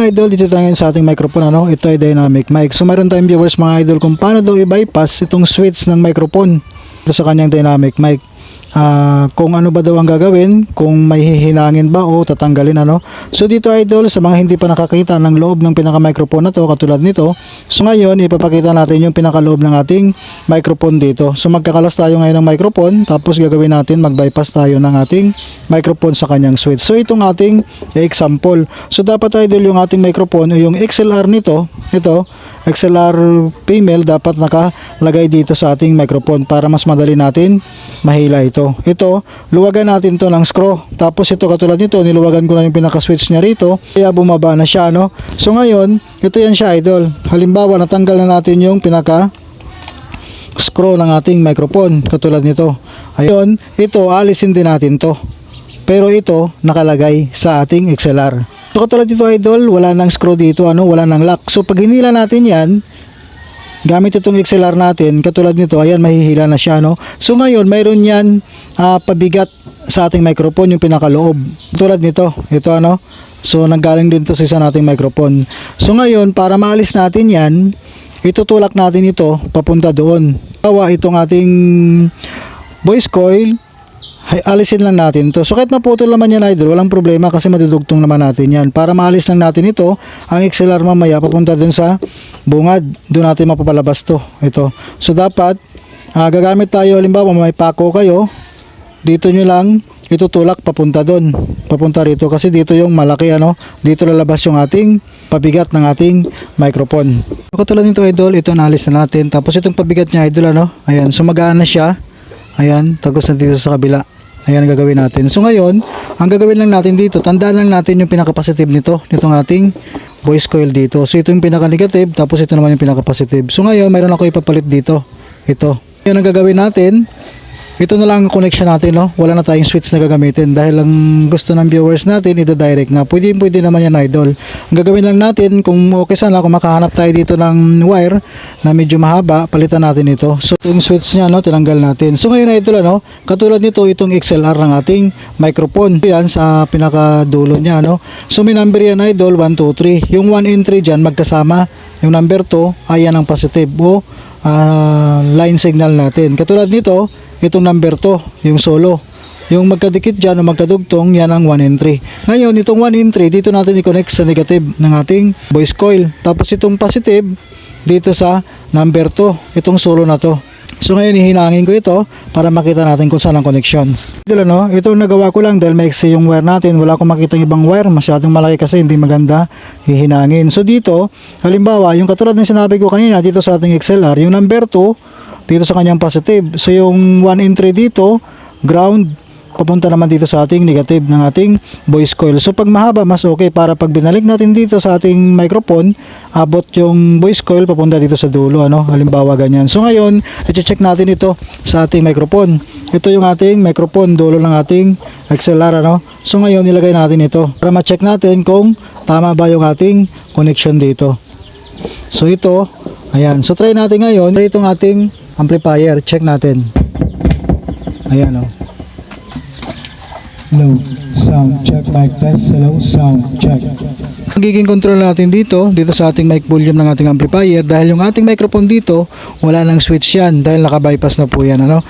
Idol, dito tayo sa ating microphone ano. Ito ay dynamic mic. So mayroon tayong viewers mga idol kung paano daw i-bypass itong switch ng microphone ito sa kanyang dynamic mic. Ah, kung ano ba daw ang gagawin, kung may hihinangin ba o tatanggalin ano. So dito idol, sa mga hindi pa nakakita ng loob ng pinaka-microphone na to, katulad nito. So ngayon, ipapakita natin yung pinakaloob ng ating microphone dito. So magkakalas tayo ngayon ng microphone, tapos gagawin natin, mag-bypass tayo ng ating microphone sa kanyang switch. So itong ating example. So dapat idol yung ating microphone o yung XLR nito, ito, XLR female dapat nakalagay dito sa ating microphone para mas madali natin mahila ito. Ito, luwagan natin to ng screw. Tapos ito katulad nito, niluwagan ko na yung pinaka-switch niya rito. Kaya bumaba na siya, no? So ngayon, ito yan siya, idol. Halimbawa, natanggal na natin yung pinaka screw ng ating microphone katulad nito. Ayun, ito alisin din natin to. Pero ito nakalagay sa ating XLR. So katulad dito idol, wala nang screw dito, ano, wala nang lock. So pag hinila natin 'yan, gamit itong XLR natin, katulad nito, ayan mahihila na siya, no. So ngayon, mayroon 'yan ah, pabigat sa ating microphone yung pinakaloob. Tulad nito, ito ano. So nanggaling din to sa isa nating microphone. So ngayon, para maalis natin 'yan, itutulak natin ito papunta doon. Kawa itong ating voice coil, hay- alisin lang natin to. So kahit maputol naman yan idol, walang problema kasi madudugtong naman natin yan. Para maalis lang natin ito, ang XLR mamaya papunta dun sa bungad. Doon natin mapapalabas to. Ito. So dapat, ah, gagamit tayo, halimbawa may pako kayo, dito nyo lang itutulak papunta doon. Papunta rito kasi dito yung malaki ano, dito lalabas yung ating pabigat ng ating microphone. So, katulad nito idol, ito naalis na natin. Tapos itong pabigat niya idol ano, ayan, so magaan na siya. Ayan, tagos na dito sa kabila. Ayan ang gagawin natin. So ngayon, ang gagawin lang natin dito, tandaan lang natin yung pinaka-positive nito, nitong ating voice coil dito. So ito yung pinaka-negative, tapos ito naman yung pinaka-positive. So ngayon, mayroon ako ipapalit dito. Ito. Yun ang gagawin natin. Ito na lang ang connection natin, no? Wala na tayong switch na gagamitin dahil ang gusto ng viewers natin, ito direct na. Pwede, pwede naman yan, idol. Ang gagawin lang natin, kung okay sana, kung makahanap tayo dito ng wire na medyo mahaba, palitan natin ito. So, yung switch niya, no, tinanggal natin. So, ngayon, idol, ano, katulad nito, itong XLR ng ating microphone. Yan, sa pinakadulo niya, no. So, may number yan, idol, 1, 2, 3. Yung 1 and 3 dyan, magkasama. Yung number 2, ayan ang positive o ah, line signal natin. Katulad nito, itong number 2, yung solo. Yung magkadikit dyan o magkadugtong, yan ang 1 and 3. Ngayon, itong 1 and 3, dito natin i-connect sa negative ng ating voice coil. Tapos itong positive, dito sa number 2, itong solo na to. So ngayon, hihinangin ko ito para makita natin kung saan ang connection. Ito lang, no? Ito nagawa ko lang dahil maiksi yung wire natin. Wala akong makita ibang wire. Masyadong malaki kasi hindi maganda hihinangin. So dito, halimbawa, yung katulad ng sinabi ko kanina dito sa ating XLR, yung number 2, dito sa kanyang positive. So yung 1 and 3 dito, ground, papunta naman dito sa ating negative ng ating voice coil. So pag mahaba, mas okay para pag binalik natin dito sa ating microphone, abot yung voice coil papunta dito sa dulo, ano? Halimbawa ganyan. So ngayon, i-check natin ito sa ating microphone. Ito yung ating microphone, dulo ng ating XLR, ano? So ngayon, nilagay natin ito para ma-check natin kung tama ba yung ating connection dito. So ito, ayan. So try natin ngayon, itong ating amplifier, check natin. Ayan, oh. Hello, sound check mic test. Hello, sound check. Magiging control natin dito, dito sa ating mic volume ng ating amplifier dahil yung ating microphone dito, wala nang switch yan dahil naka-bypass na po yan, ano.